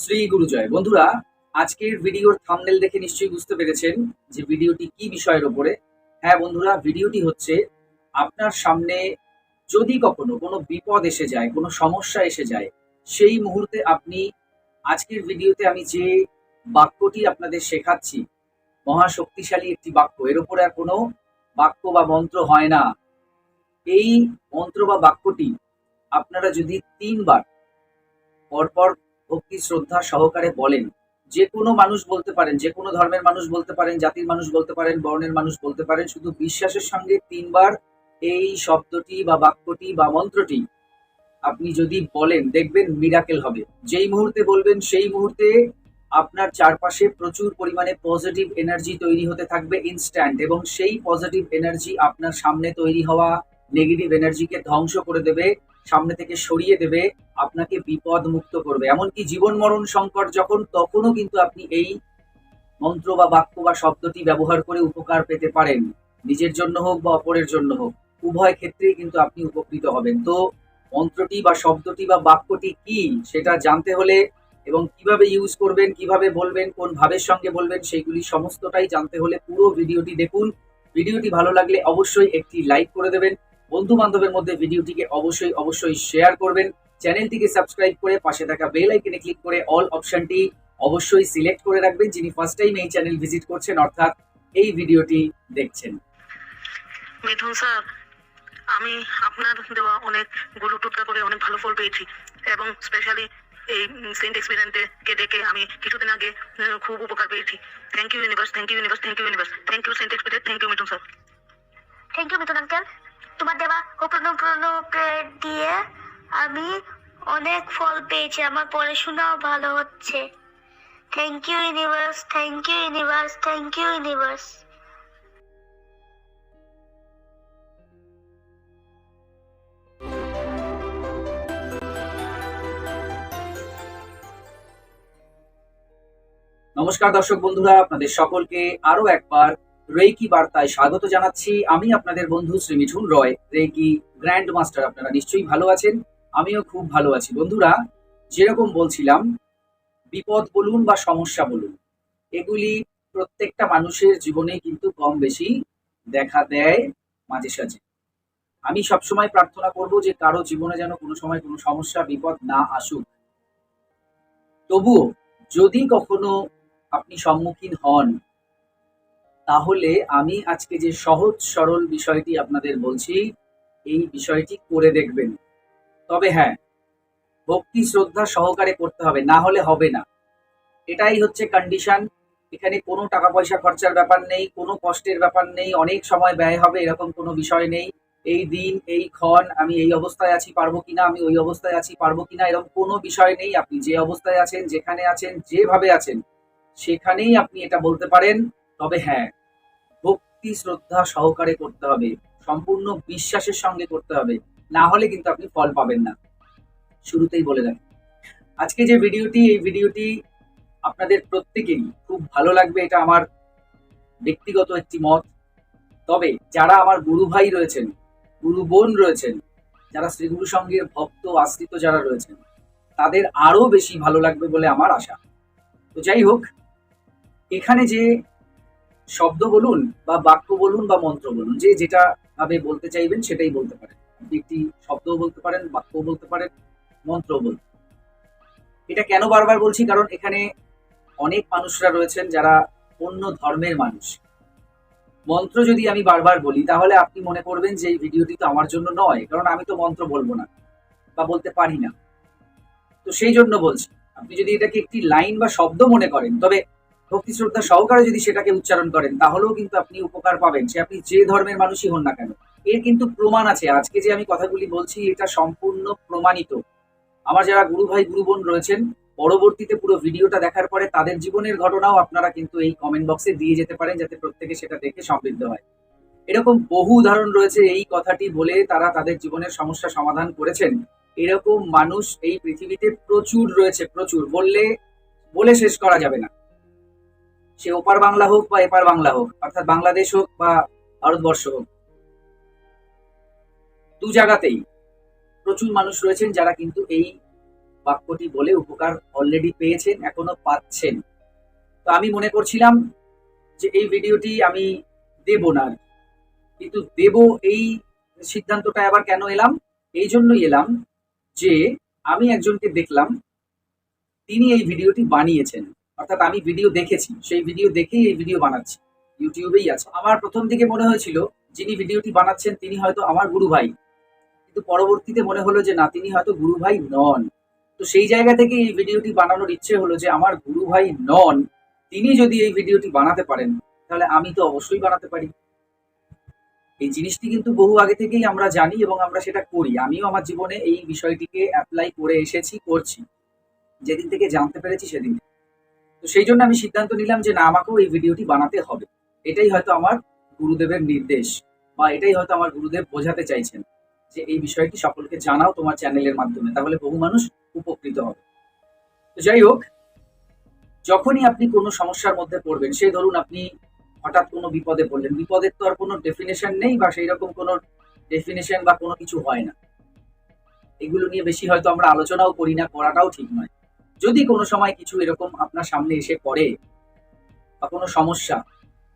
শ্রী গুরুজয় বন্ধুরা, আজকের ভিডিওর থাম্বনেল দেখে নিশ্চয়ই বুঝতে পেরেছেন যে ভিডিওটি কি বিষয়ের ওপরে। হ্যাঁ বন্ধুরা, ভিডিওটি হচ্ছে আপনার সামনে যদি কখনো কোনো বিপদ এসে যায়, কোনো সমস্যা এসে যায়, সেই মুহূর্তে আপনি আজকের ভিডিওতে আমি যে বাক্যটি আপনাদের শেখাচ্ছি, মহাশক্তিশালী একটি বাক্য, এর উপরে আর কোনো বাক্য বা মন্ত্র হয় না। এই মন্ত্র বা বাক্যটি আপনারা যদি তিনবার, পরপর ভক্তি শ্রদ্ধা সহকারে বলেন। যে কোনো মানুষ বলতে পারেন, যে কোনো ধর্মের মানুষ বলতে পারেন, জাতির মানুষ বলতে পারেন, বর্ণের মানুষ বলতে পারেন, শুধু বিশ্বাসের সঙ্গে তিনবার এই শব্দটি বা বাক্যটি বা মন্ত্রটি আপনি যদি বলেন, দেখবেন মিরাকেল হবে। যেই মুহূর্তে বলবেন, সেই মুহূর্তে আপনার চারপাশে প্রচুর পরিমাণে পজিটিভ এনার্জি তৈরি হতে থাকবে ইনস্ট্যান্ট এবং সেই পজিটিভ এনার্জি আপনার সামনে তৈরি হওয়া নেগেটিভ এনার্জিকে ধ্বংস করে দেবে। সামনে থেকে সরিয়ে দেবে, আপনাকে বিপদ মুক্ত করবে। এমনকি জীবন মরণ সংকট যখন, তখনও কিন্তু আপনি এই মন্ত্র বা বাক্য বা শব্দটি ব্যবহার করে উপকার পেতে পারেন। নিজের জন্য হোক বা অপরের জন্য হোক, উভয় ক্ষেত্রেই কিন্তু আপনি উপকৃত হবেন। তো মন্ত্রটি বা শব্দটি বা বাক্যটি কি, সেটা জানতে হলে এবং কীভাবে ইউজ করবেন, কীভাবে বলবেন, কোন ভাবের সঙ্গে বলবেন সেইগুলি সমস্তটাই জানতে হলে পুরো ভিডিওটি দেখুন। ভিডিওটি ভালো লাগলে অবশ্যই একটি লাইক করে দেবেন। বন্ধু বান্ধবের মধ্যে ভিডিওটিকে অবশ্যই অবশ্যই শেয়ার করবেন। চ্যানেলটিকে সাবস্ক্রাইব করে পাশে থাকা বেল আইকনে ক্লিক করে অল অপশনটি অবশ্যই সিলেক্ট করে রাখবেন। যিনি ফার্স্ট টাইম এই চ্যানেল ভিজিট করছেন অর্থাৎ এই ভিডিওটি দেখছেন। মিঠুন স্যার আমি আপনার দেওয়া অনেকগুলো টুটকা করে অনেক ভালো ফল পেয়েছি এবং স্পেশালি এই সেন্ট এক্সপেরিমেন্টে কে দেখে আমি কিছুদিন আগে খুব উপকার পেয়েছি। Thank you universe thank you universe thank you universe thank you Saint experiment thank you Mithun sir thank you Mithun uncle তোমার দেওয়া পুরনো পুরনো দিয়ে আমি অনেক ফল পেয়েছি। আমার পড়াশোনাও ভালো হচ্ছে। Thank you universe thank you universe thank you universe নমস্কার দর্শক বন্ধুরা, আপনাদের সকলকে আরও একবার রেকি বার্তায় স্বাগত জানাচ্ছি। আমি আপনাদের বন্ধু Shri Mithun Roy reiki grand master আপনারা নিশ্চয়ই ভালো আছেন। আমিও খুব ভালো আছি। বন্ধুরা, যেরকম বলছিলাম, বিপদ বলুন বা সমস্যা বলুন, এগুলি প্রত্যেকটা মানুষের জীবনে কিন্তু কম বেশি দেখা দেয় মাঝে সাঝে। আমি সবসময় প্রার্থনা করব যে কারও জীবনে যেন কোনো সময় কোনো সমস্যা, বিপদ না আসুক। তবুও যদি কখনো আপনি সম্মুখীন হন তাহলে আমি আজকে যে সহজ সরল বিষয়টি আপনাদের বলছি, এই বিষয়টি করে দেখবেন। তবে হ্যাঁ ভক্তি শ্রদ্ধা সহকারে করতে হবে, না হলে হবে না। এটাই হচ্ছে কন্ডিশন এখানে কোনো টাকা পয়সা খরচার ব্যাপার নেই, কোনো কষ্টের ব্যাপার নেই, অনেক সময় ব্যয় হবে, এরকম কোনো বিষয় নেই। এই দিন, এই ক্ষণ, আমি এই অবস্থায় আছি, পারব কিনা, আমি ওই অবস্থায় আছি, পারব কিনা, এরকম কোনো বিষয় নেই। আপনি যে অবস্থায় আছেন, যেখানে আছেন, যেভাবে আছেন, সেখানেই আপনি এটা বলতে পারেন। তবে হ্যাঁ ভক্তি শ্রদ্ধা সহকারে করতে হবে, সম্পূর্ণ বিশ্বাসের সঙ্গে করতে হবে, না হলে কিন্তু আপনি ফল পাবেন না। শুরুতেই বলে রাখি। আজকে যে ভিডিওটি, এই ভিডিওটি আপনাদের প্রত্যেকেরই খুব ভালো লাগবে, এটা আমার ব্যক্তিগত একটি মত। তবে যারা আমার গুরু ভাই রয়েছেন, গুরু বোন রয়েছেন, যারা শ্রীগুরু সঙ্গের ভক্ত, আশ্রিত যারা রয়েছেন, তাদের আরও বেশি ভালো লাগবে বলে আমার আশা। তো যাই হোক, এখানে যে শব্দ বলুন বা বাক্য বলুন বা মন্ত্র বলুন, যে যেটা ভাবে বলতে চাইবেন সেটাই বলতে পারেন। একটি শব্দও বলতে পারেন, বাক্যও বলতে পারেন, মন্ত্রও বলতে এটা কেন বারবার বলছি? কারণ এখানে অনেক মানুষরা রয়েছেন যারা অন্য ধর্মের মানুষ। মন্ত্র যদি আমি বারবার বলি, তাহলে আপনি মনে করবেন যে এই ভিডিওটি তো আমার জন্য নয়, কারণ আমি তো মন্ত্র বলব না বা বলতে পারি না। তো সেই জন্য বলছি, আপনি যদি এটাকে একটি লাইন বা শব্দ মনে করেন, তবে ভক্তি শ্রদ্ধা সহকারে যদি সেটাকে উচ্চারণ করেন, তাহলেও কিন্তু আপনি উপকার পাবেন। সে আপনি যে ধর্মের মানুষই হন না কেন, এর কিন্তু প্রমাণ আছে। আজকে যে আমি কথাগুলি বলছি, এটা সম্পূর্ণ প্রমাণিত। আমার যারা গুরু ভাই, গুরু বোন রয়েছেন, পরবর্তীতে পুরো ভিডিওটা দেখার পরে তাদের জীবনের ঘটনাও আপনারা কিন্তু এই কমেন্ট বক্সে দিয়ে যেতে পারেন, যাতে প্রত্যেকে সেটা দেখে সমৃদ্ধ হয়। এরকম বহু উদাহরণ রয়েছে এই কথাটি বলে তারা তাদের জীবনের সমস্যা সমাধান করেছেন। এরকম মানুষ এই পৃথিবীতে প্রচুর রয়েছে, প্রচুর। বললে, বলে শেষ করা যাবে না। সে ওপার বাংলা হোক বা এপার বাংলা হোক, অর্থাৎ বাংলাদেশ হোক বা ভারতবর্ষ হোক। দু জায়গাতেই প্রচুর মানুষ রয়েছেন যারা কিন্তু এই বাক্যটি বলে উপকার অলরেডি পেয়েছেন, এখনও পাচ্ছেন। তো আমি মনে করছিলাম যে এই ভিডিওটি আমি দেব না কিন্তু দেব এই সিদ্ধান্তটা আবার কেন এলাম? এই জন্যই এলাম যে আমি একজনকে দেখলাম, তিনি এই ভিডিওটি বানিয়েছেন। অর্থাৎ আমি ভিডিও দেখেছি, সেই ভিডিও দেখেই এই ভিডিও বানাচ্ছি। ইউটিউবেই আছে। আমার প্রথম দিকে মনে হয়েছিল, যিনি ভিডিওটি বানাচ্ছেন, তিনি হয়তো আমার গুরু ভাই। কিন্তু পরবর্তীতে মনে হলো যে, না, তিনি হয়তো গুরু ভাই নন। তো সেই জায়গা থেকে এই ভিডিওটি বানানোর ইচ্ছে হলো যে, আমার গুরু ভাই নন। তিনি যদি এই ভিডিওটি বানাতে পারেন, তাহলে আমি তো অবশ্যই বানাতে পারি। এই জিনিসটি কিন্তু বহু আগে থেকেই আমরা জানি এবং আমরা সেটা করি। আমিও আমার জীবনে এই বিষয়টিকে অ্যাপ্লাই করে এসেছি, করছি। যেদিন থেকে জানতে পেরেছি, সেদিন থেকে। তো সেই জন্য আমি সিদ্ধান্ত নিলাম যে না, আমাকেও এই ভিডিওটি বানাতে হবে। এটাই হয়তো আমার গুরুদেবের নির্দেশ বা এটাই হয়তো আমার গুরুদেব বোঝাতে চাইছেন যে এই বিষয়টি সকলকে জানাও তোমার চ্যানেলের মাধ্যমে, তাহলে বহু মানুষ উপকৃত হবে। তো যাই হোক, যখনই আপনি কোনো সমস্যার মধ্যে পড়বেন, সেই ধরুন আপনি হঠাৎ কোনো বিপদে পড়লেন, বিপদের তো আর কোনো ডেফিনেশন নেই বা সেই রকম কোনো ডেফিনেশন বা কোনো কিছু হয় না। এগুলো নিয়ে বেশি হয়তো আমরা আলোচনাও করি না, করাটাও ঠিক নয়। যদি কোনো সময় কিছু এরকম আপনার সামনে এসে পড়ে, বা কোনো সমস্যা,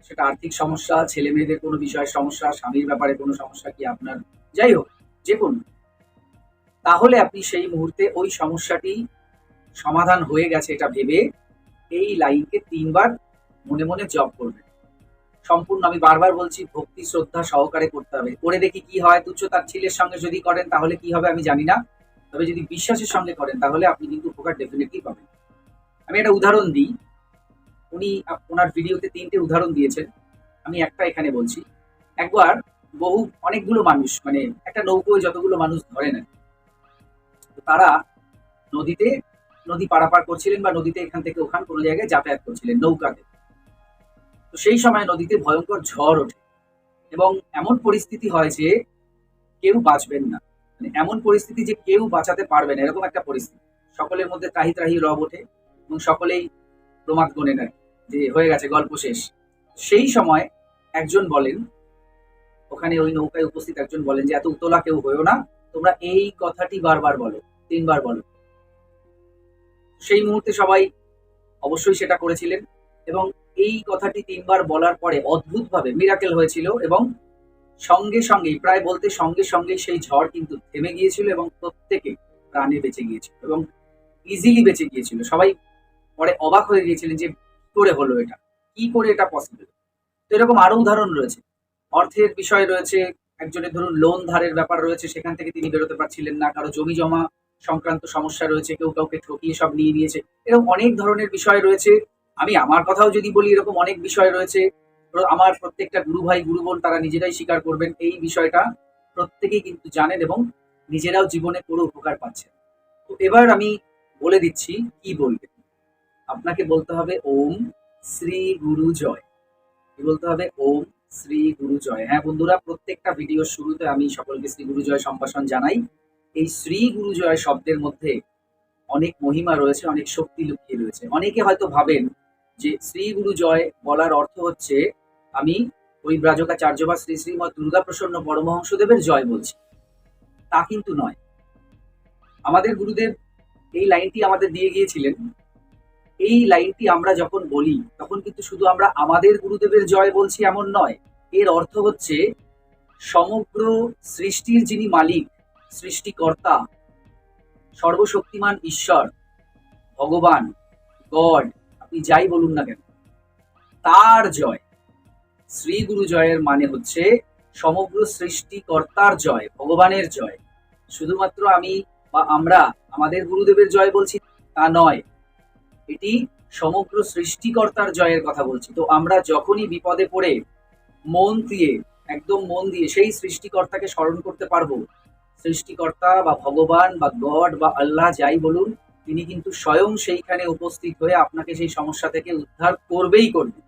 সেটা আর্থিক সমস্যা, ছেলে মেয়েদের কোনো বিষয়ের সমস্যা, স্বামীর ব্যাপারে কোনো সমস্যা কি আপনার? যাই হোক, যে কোনো। তাহলে আপনি সেই মুহূর্তে ওই সমস্যাটি সমাধান হয়ে গেছে এটা ভেবে এই লাইনকে তিনবার মনে মনে জপ করবেন। সম্পূর্ণ আমি বারবার বলছি, ভক্তি, শ্রদ্ধা সহকারে করতে হবে। করে দেখি কি হয়, তুচ্ছ তার ছেলের সঙ্গে যদি করেন তাহলে কি হবে আমি জানি না। তবে যদি বিশ্বাসের সঙ্গে করেন, তাহলে আপনি কিন্তু উপকার ডেফিনেটলি পাবেন। আমি একটা উদাহরণ দিই। উনি ওনার ভিডিওতে তিনটে উদাহরণ দিয়েছেন। আমি একটা এখানে বলছি। একবার বহু, অনেকগুলো মানুষ মানে একটা নৌকোয় যতগুলো মানুষ ধরে না তারা নদীতে, নদী পারাপার করছিলেন বা নদীতে এখান থেকে ওখান কোনো জায়গায় যাতায়াত করছিলেন নৌকাতে। তো সেই সময় নদীতে ভয়ঙ্কর ঝড় ওঠে এবং এমন পরিস্থিতি হয় যে কেউ বাঁচবেন না। এমন পরিস্থিতি যে কেউ বাঁচাতে পারবে না, এরকম একটা পরিস্থিতি। সকলের মধ্যে ত্রাহি ত্রাহি রব ওঠে এবং সকলেই প্রমাদ গণে নেয় যে হয়ে গেছে, গল্প শেষ। সেই সময় একজন বলেন, ওখানে ওই নৌকায় উপস্থিত একজন বলেন যে, এত উতলা কেউ হয়েও না, তোমরা এই কথাটি বারবার বলো, তিনবার বলো। সেই মুহূর্তে সবাই অবশ্যই সেটা করেছিলেন এবং এই কথাটি তিনবার বলার পরে অদ্ভুতভাবে মিরাকেল হয়েছিল এবং সঙ্গে সঙ্গেই, প্রায় বলতে সঙ্গে সঙ্গেই সেই ঝড় কিন্তু থেমে গিয়েছিল এবং প্রত্যেকে প্রাণে বেঁচে গিয়েছিল এবং ইজিলি বেঁচে গিয়েছিল। সবাই পরে অবাক হয়ে গিয়েছিলেন যে করে হলো এটা? কি করে এটা পসিবল তো এরকম আরও উদাহরণ রয়েছে। অর্থের বিষয় রয়েছে, একজনের ধরুন লোন ধারের ব্যাপার রয়েছে, সেখান থেকে তিনি বেরোতে পারছিলেন না, কারও জমি জমা সংক্রান্ত সমস্যা রয়েছে, কেউ কাউকে ঠকিয়ে সব নিয়ে নিয়েছে। এরকম অনেক ধরনের বিষয় রয়েছে। আমি আমার কথাও যদি বলি, এরকম অনেক বিষয় রয়েছে। আমার প্রত্যেকটা গুরু ভাই, গুরু বোন তারা নিজেরাই স্বীকার করবেন এই বিষয়টা। প্রত্যেকেই কিন্তু জানেন এবং নিজেরাও জীবনে পুরো উপকার পাচ্ছেন। তো এবার আমি বলে দিচ্ছি কি বলবেন আপনাকে বলতে হবে ওম শ্রী গুরু জয়। কি বলতে হবে? ওম শ্রী গুরু জয়। হ্যাঁ বন্ধুরা, প্রত্যেকটা ভিডিওর শুরুতে আমি সকলকে শ্রী গুরু জয় সম্ভাষণ জানাই। এই শ্রী গুরু জয় শব্দের মধ্যে অনেক মহিমা রয়েছে, অনেক শক্তি লুকিয়ে রয়েছে। অনেকে হয়তো ভাবেন যে শ্রী গুরু জয় বলার অর্থ হচ্ছে আমি ওই ব্রাজকাচার্য বা শ্রী শ্রীমৎ দুর্গা প্রসন্ন পরমহংসদেবের জয় বলছি। তা কিন্তু নয়। আমাদের গুরুদেব এই লাইনটি আমাদের দিয়ে গিয়েছিলেন। এই লাইনটি আমরা যখন বলি, তখন কিন্তু শুধু আমরা আমাদের গুরুদেবের জয় বলছি এমন নয়। এর অর্থ হচ্ছে সমগ্র সৃষ্টির যিনি মালিক, সৃষ্টিকর্তা, সর্বশক্তিমান ঈশ্বর, ভগবান, গড, আপনি যাই বলুন না কেন, তার জয়। শ্রী গুরু জয়ের মানে হচ্ছে সমগ্র সৃষ্টিকর্তার জয়, ভগবানের জয়। শুধুমাত্র আমি বা আমরা আমাদের গুরুদেবের জয় বলছি তা নয়, এটি সমগ্র সৃষ্টিকর্তার জয়ের কথা বলছি। তো আমরা যখনই বিপদে পড়ে, মন দিয়ে, একদম মন দিয়ে সেই সৃষ্টিকর্তাকে স্মরণ করতে পারব, সৃষ্টিকর্তা বা ভগবান বা গড বা আল্লাহ যাই বলুন, তিনি কিন্তু স্বয়ং সেইখানে উপস্থিত হয়ে আপনাকে সেই সমস্যা থেকে উদ্ধার করবেই করবে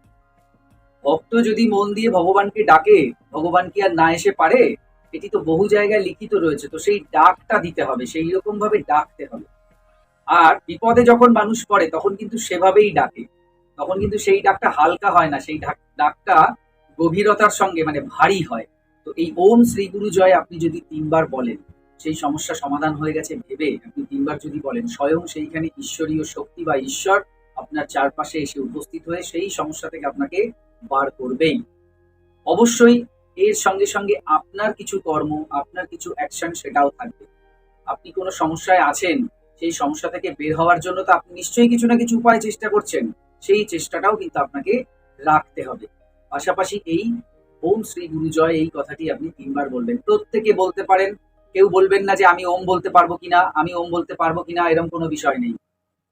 ভক্ত যদি মন দিয়ে ভগবানকে ডাকে, ভগবান কি আর না এসে পারে? এটি তো বহু জায়গায় লিখিত রয়েছে, তো সেই ডাকটা দিতে হবে, সেই রকম ভাবে ডাকতে হবে। আর বিপদে যখন মানুষ পড়ে, তখন কিন্তু সেভাবেই ডাকে। তখন কিন্তু সেই ডাকটা হালকা হয় না, সেই ডাক- ডাকটা গভীরতার সঙ্গে মানে ভারী হয়। তো এই ওম শ্রী গুরু জয় আপনি যদি তিনবার বলেন, সেই সমস্যা সমাধান হয়ে গেছে ভেবে আপনি তিনবার যদি বলেন, স্বয়ং সেইখানে ঈশ্বরীয় শক্তি বা ঈশ্বর আপনার চারপাশে এসে উপস্থিত হয়ে সেই সমস্যা থেকে আপনাকে বার করবেই। অবশ্যই এর সঙ্গে সঙ্গে আপনার কিছু কর্ম, আপনার কিছু অ্যাকশন সেটাও থাকবে। আপনি কোনো সমস্যায় আছেন, সেই সমস্যা থেকে বের হওয়ার জন্য তো আপনি নিশ্চয়ই কিছু না কিছু উপায় চেষ্টা করছেন, সেই চেষ্টাটাও কিন্তু আপনাকে রাখতে হবে। পাশাপাশি এই ওম শ্রী গুরুজয়, এই কথাটি আপনি তিনবার বলবেন প্রত্যেকে বলতে পারেন, কেউ বলবেন না যে আমি ওম বলতে পারব কিনা, আমি ওম বলতে পারব কিনা এরকম কোনো বিষয় নেই।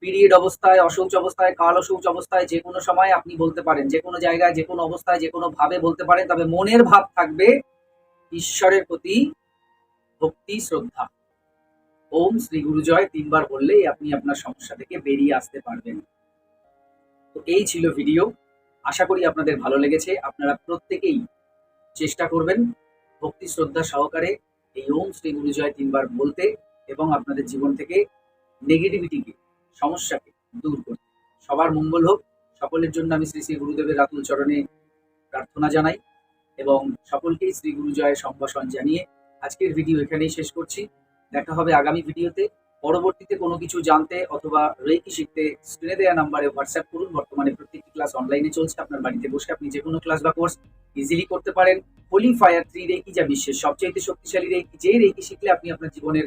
পিরিয়ড অবস্থায় অশৌচ অবস্থায়, কাল অশৌচ অবস্থায় যে কোনো সময় আপনি বলতে পারেন, যে কোনো জায়গায়, যে কোনো অবস্থায়, যে কোনো ভাবে বলতে পারেন, তবে মনের ভাব থাকবে ঈশ্বরের প্রতি ভক্তি, শ্রদ্ধা। ওম শ্রী গুরুজয়, তিনবার বললেই আপনি আপনার সমস্যা থেকে বেরিয়ে আসতে পারবেন। তো এই ছিল ভিডিও আশা করি আপনাদের ভালো লেগেছে। আপনারা প্রত্যেকেই চেষ্টা করবেন ভক্তি, শ্রদ্ধা সহকারে এই ওম শ্রী গুরুজয় তিনবার বলতে এবং আপনাদের জীবন থেকে নেগেটিভিটিকে সমস্যাকে দূর করতে। সবার মঙ্গল হোক। সকলের জন্য আমি শ্রী শ্রী গুরুদেবের রাতুল চরণে প্রার্থনা জানাই এবং সকলকেই শ্রী গুরুজয়ের সম্ভাষণ জানিয়ে আজকের ভিডিও এখানেই শেষ করছি। দেখা হবে আগামী ভিডিওতে পরবর্তীতে কোনো কিছু জানতে অথবা রেকি শিখতে স্ক্রিনে দেওয়া নাম্বারে হোয়াটসঅ্যাপ করুন। বর্তমানে প্রত্যেকটি ক্লাস অনলাইনে চলছে। আপনার বাড়িতে বসে আপনি যে কোনো ক্লাস বা কোর্স ইজিলি করতে পারেন। হোলি ফায়ার থ্রি রেকি যা বিশ্বের সবচেয়ে শক্তিশালী রেকি যে রেকি শিখলে আপনি আপনার জীবনের